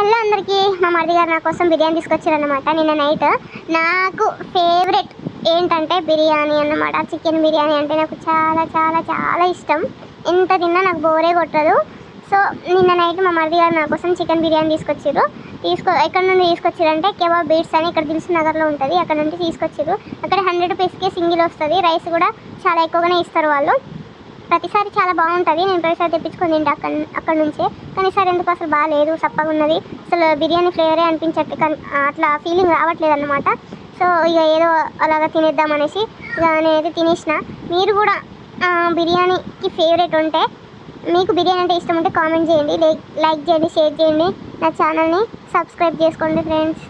Hello అందరికీ. మా మరిది గారు నా కోసం బిర్యానీ తీసుకొచ్చారనమాట నిన్న నైట్ నాకు ఫేవరెట్ ఏంటంటే బిర్యానీ అన్నమాట. చికెన్ బిర్యానీ అంటే నాకు చాలా చాలా చాలా ఇష్టం. ఎంత తిన్నా నాకు బోరే కొట్టదు. సో నిన్న నైట్ మా మరిది గారు నా కోసం చికెన్ బిర్యానీ తీసుకొచ్చారు. తీసుకో ఎక్కడ నుండి తీసుకొచ్చారంటే కెబాబ్ బీట్స్ అని ఇక్కడ దిల్సు నగర్లో ఉంటుంది. అక్కడ నుండి తీసుకొచ్చారు. అక్కడ హండ్రెడ్ రూపీస్కి సింగిల్ వస్తుంది. రైస్ కూడా చాలా ఎక్కువగానే ఇస్తారు వాళ్ళు. ప్రతిసారి చాలా బాగుంటుంది. నేను ప్రతిసారి తెప్పించుకొని తింటా అక్కడ అక్కడ నుంచే. కానీ ఈసారి ఎందుకు అసలు బాగాలేదు చప్పగా ఉన్నది. అసలు బిర్యానీ ఫ్లేవరే అనిపించట్టు అట్లా ఫీలింగ్ రావట్లేదు అనమాట సో ఇక ఏదో అలాగా తినేద్దాం అనేసి ఇక నేనైతే తినేసిన. మీరు కూడా బిర్యానీకి ఫేవరెట్ ఉంటే మీకు బిర్యానీ అంటే ఇష్టం ఉంటే కామెంట్ చేయండి. లైక్ లైక్ చేయండి షేర్ చేయండి. నా ఛానల్ని సబ్స్క్రైబ్ చేసుకోండి ఫ్రెండ్స్.